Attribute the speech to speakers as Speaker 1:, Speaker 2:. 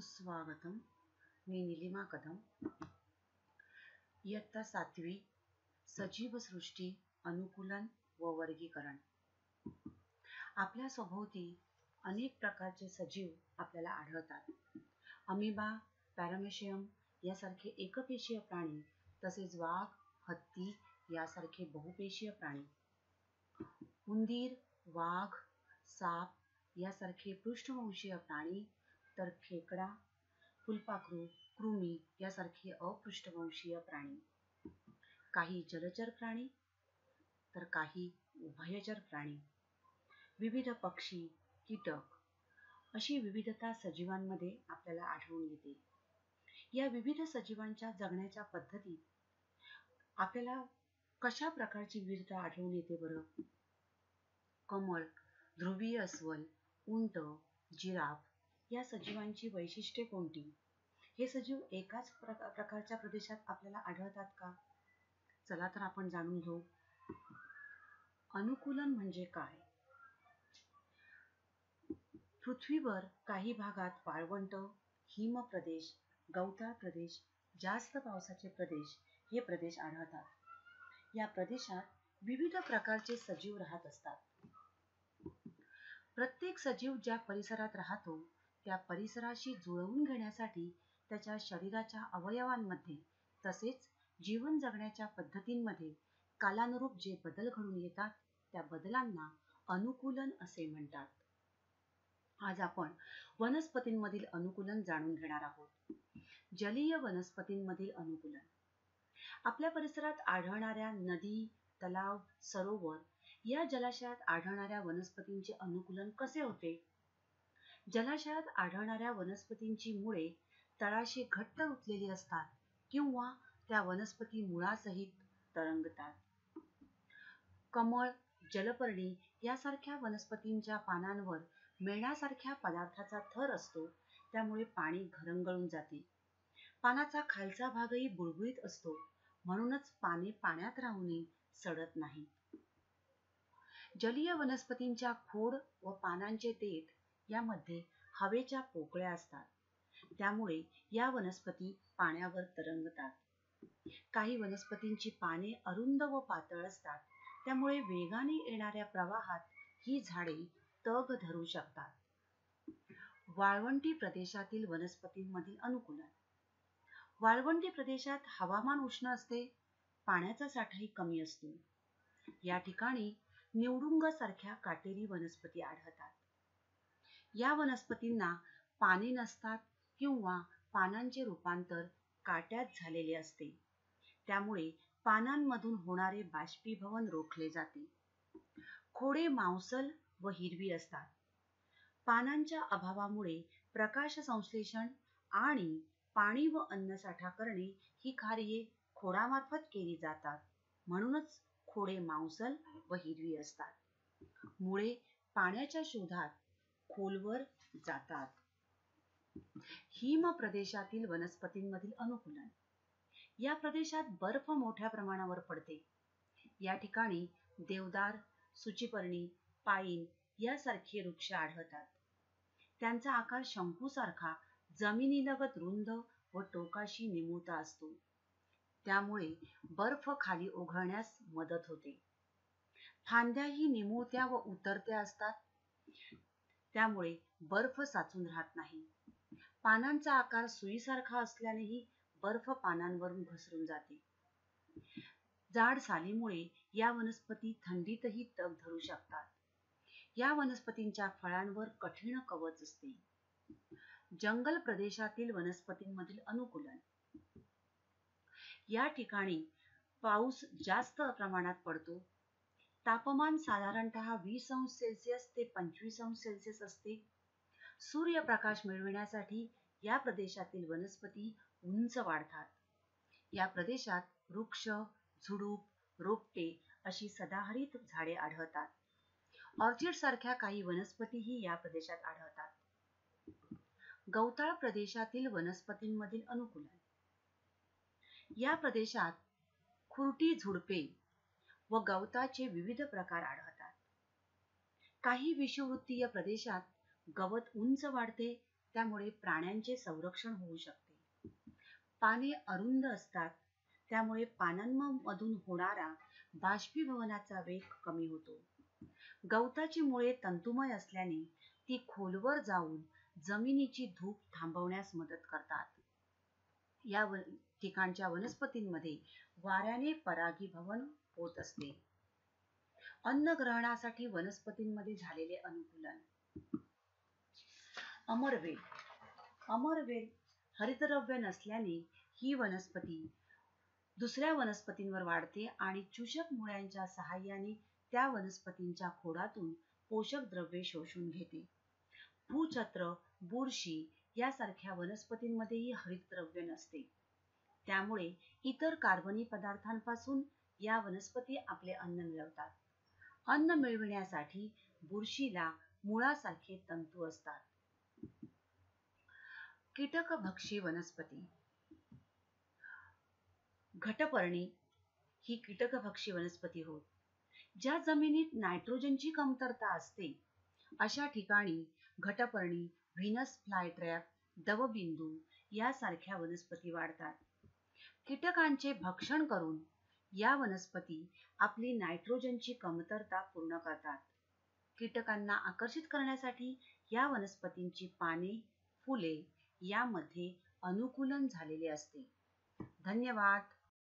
Speaker 1: सुस्वागतम मी निलिमा कदम इयत्ता सातवी सजीव सृष्टी अनुकूलन व वर्गीकरण। आपल्या सभोवती अनेक प्रकारचे सजीव आपल्याला आढळतात. अमिबा पॅरामेशियम यासारखे एकपेशीय प्राणी तसेच वाघ हत्ती यासारखे बहुपेशीय प्राणी। उंदीर वाघ साप यासारखे पृष्ठवंशीय प्राणी तर खेकडा फुलपाखरू कृमी यासारखे अपृष्ठवंशीय प्राणी. काही जलचर प्राणी तर काही उभयचर प्राणी. विविध पक्षी कीटक अशी विविधता सजीवांमध्ये आपल्याला आढळून येते. या विविध सजीवांच्या जगण्याच्या पद्धतीत आपल्याला कशा प्रकारची विविधता आढळून येते बरं? कमळ ध्रुवीय अस्वल उंट जिराफ या सजीवांची वैशिष्ट्ये कोणती? हे सजीव एकाच प्रकारच्या प्रदेशात आपल्याला आढळतात का? चला तर आपण जाणून घेऊ. अनुकूलन म्हणजे काय? पृथ्वीवर काही भागात वाळवंट हिम प्रदेश गवताळ प्रदेश जास्त पावसाचे प्रदेश हे प्रदेश आढळतात. या प्रदेशात विविध प्रकारचे सजीव राहत असतात. प्रत्येक सजीव ज्या परिसरात राहतो त्या परिसराशी जुळवून घेण्यासाठी त्याच्या शरीराच्या अवयवांमध्ये तसेच जीवन जगण्याच्या पद्धतींमध्ये कालानुरूप जे बदल घडून येतात त्या बदलांना अनुकूलन असे म्हणतात. आज आपण वनस्पतींमधील अनुकूलन जाणून घेणार आहोत. जलीय वनस्पतींमधील अनुकूलन. आपल्या परिसरात आढळणाऱ्या नदी तलाव सरोवर या जलाशयात आढळणाऱ्या वनस्पतींचे अनुकूलन कसे होते? जलाशयात आढळणाऱ्या वनस्पतींची मुळे तळाशी घट्ट रुतलेली असतात किंवा त्या वनस्पती मुळासहित तरंगतात. कमळ जलपर्णी यासारख्या वनस्पतींच्या पानांवर मेणासारख्या पदार्थाचा थर असतो त्यामुळे पाणी घरंगळून जाते. पानाचा खालचा भागही बुळबुळीत असतो म्हणूनच पाने पाण्यात राहूनही सडत नाही जलीय वनस्पतींच्या खोड व पानांचे देठ यामध्ये हवेच्या पोकळ्या असतात. त्यामुळे या वनस्पती पाण्यावर तरंगतात. काही वनस्पतींची पाने अरुंद व पातळ असतात. त्यामुळे वेगाने येणाऱ्या प्रवाहात ही झाडे तग धरू शकतात. वाळवंटी प्रदेशातील वनस्पतींमधील अनुकूलन. वाळवंटी प्रदेशात हवामान उष्ण असते पाण्याचा साठाही कमी असतो. या ठिकाणी निवडुंग सारख्या काटेरी वनस्पती आढळतात. या वनस्पतींना पाने नसतात किंवा पानांचे रूपांतर काट्यात झालेले असते. त्यामुळे पानांमधून होणारे बाष्पीभवन रोखले जाते. खोडे मांसल व हिरवी असतात. पानांच्या अभावामुळे प्रकाश संश्लेषण आणि पाणी व अन्नसाठा करणे ही कार्ये खोडामार्फत केली जातात. म्हणूनच खोडे मांसल व हिरवी असतात. मुळे पाण्याच्या शोधात खोलवर जातात. हिम प्रदेशातील वनस्पतींमधील अनुकूलन. या प्रदेशात बर्फ मोठ्या प्रमाणावर पडते. या ठिकाणी देवदार सुचिपर्णी पाईन यासारखे वृक्ष आढळतात. त्यांचा आकार शंकूसारखा जमिनीलगत रुंद व टोकाशी निमुळता असतो. त्यामुळे बर्फ खाली ओघळण्यास मदत होते. फांद्याही निमुळत्या व उतरत्या असतात. त्यामुळे बर्फ साचून राहत नाही. पानांचा आकार सुईसारखा असल्यानेही बर्फ पानांवरून घसरून जाते. जाड सालीमुळे या वनस्पती थंडीतही तग धरू शकतात. या वनस्पतींच्या फळांवर कठीण कवच असते. जंगल प्रदेशातील वनस्पतींमधील अनुकूलन. या ठिकाणी पाऊस जास्त प्रमाणात पडतो तापमान साधारणतः वीस अंश सेल्सिअस ते पंचवीस अंश सेल्सिअस असते. सूर्यप्रकाश मिळविण्यासाठी या प्रदेशातील वनस्पती उंच वाढतात. या प्रदेशात वृक्ष झुडूप रोपटे अशी सदाहरित झाडे आढळतात. ऑर्चिड सारख्या काही वनस्पतीही या प्रदेशात आढळतात. गवताळ प्रदेशातील वनस्पतींमधील अनुकूलन. या प्रदेशात खुरटी झुडपे व गवताचे विविध प्रकार आढळतात. काही विषुववृत्तीय प्रदेशात गवत उंच वाढते त्यामुळे प्राण्यांचे संरक्षण होऊ शकते. पाने अरुंद असतात त्यामुळे पानांमधून होणारा बाष्पीभवनाचा वेग कमी होतो. गवताची मुळे तंतुमय असल्याने ती खोलवर जाऊन जमिनीची धूप थांबवण्यास मदत करतात. या वन ठिकाणच्या वनस्पतींमध्ये वाऱ्याने परागीभवन होत असते. अन्न ग्रहणासाठी वनस्पतींमध्ये झालेले अनुकूलन. अमरवेल. अमरवेल हरितद्रव्य नसल्याने ही वनस्पती दुसऱ्या वनस्पतींवर वाढते आणि चूषक मुळ्यांच्या सहाय्याने त्या वनस्पतींच्या खोडातून पोषक द्रव्ये शोषून घेते. भूछत्र बुरशी यासारख्या वनस्पतींमध्येही हरितद्रव्य नसते. त्यामुळे इतर कार्बनी पदार्थांपासून या वनस्पती आपले अन्न मिळवतात. अन्न मिळविण्यासाठी बुरशीला मुळासारखे तंतू असतात. कीटकभक्षी वनस्पती. घटपर्णी ही कीटकभक्षी वनस्पती होत. ज्या जमिनीत नायट्रोजनची कमतरता असते अशा ठिकाणी घटपर्णी व्हिनस फ्लायट्रॅप दवबिंदू यासारख्या वनस्पती वाढतात. कीटकांचे भक्षण करून या वनस्पती आपली नायट्रोजनची कमतरता पूर्ण करतात. कीटकांना आकर्षित करण्यासाठी या वनस्पतींची पाने फुले यामध्ये अनुकूलन झालेले असते. धन्यवाद.